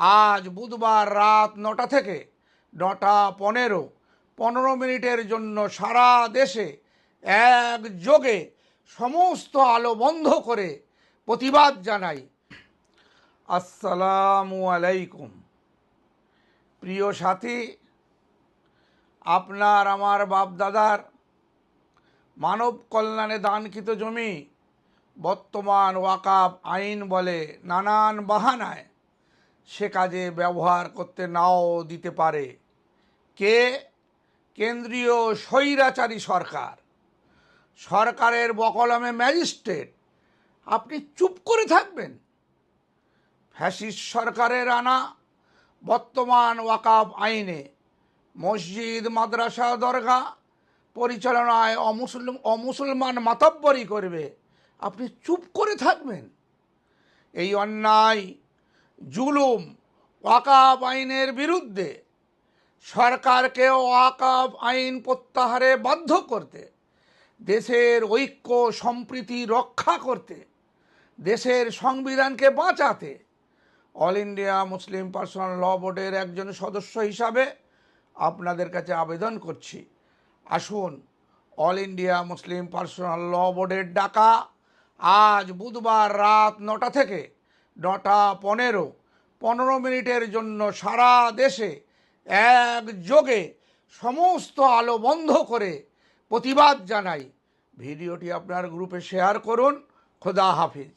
আজ বুধবার রাত নটা থেকে নটা পনেরো পনেরো মিনিটের জন্য সারা দেশে একযোগে সমস্ত আলো বন্ধ করে প্রতিবাদ জানাই। আসসালামু আলাইকুম। প্রিয় সাথী, আপনার, আমার বাপদাদার মানব কল্যাণে দানকৃত জমি বর্তমান ওয়াকাব আইন বলে নানান বাহানায় সে কাজে ব্যবহার করতে নাও দিতে পারে। কে? কেন্দ্রীয় স্বৈরাচারী সরকার। সরকারের বকলমে ম্যাজিস্ট্রেট। আপনি চুপ করে থাকবেন। ফ্যাসিস্ট সরকারের আনা বর্তমান ওয়াকাব আইনে। মসজিদ, মাদ্রাসা দরগা পরিচালনায় অমুসলিম, অমুসলমান মাতব্বরি করবে। আপনি চুপ করে থাকবেন। এই অন্যায় জুলুম, ওয়াকাব আইনের বিরুদ্ধে সরকারকে ওয়াকাব আইন প্রত্যাহারে বাধ্য করতে, দেশের ঐক্য, সম্প্রীতি রক্ষা করতে, দেশের সংবিধানকে বাঁচাতে, all India Muslim personal law বোর্ডের একজন সদস্য হিসাবে আপনাদের কাছে আবেদন করছি। আসুন, all India Muslim personal law বোর্ডের ডাকা আজ বুধবার রাত নটা থেকে নটা পনেরো। পনেরো মিনিটের জন্য সারা দেশে একযোগে সমস্ত আলো বন্ধ করে প্রতিবাদ জানাই। ভিডিওটি আপনার গ্রুপে শেয়ার করুন। খোদা হাফিজ।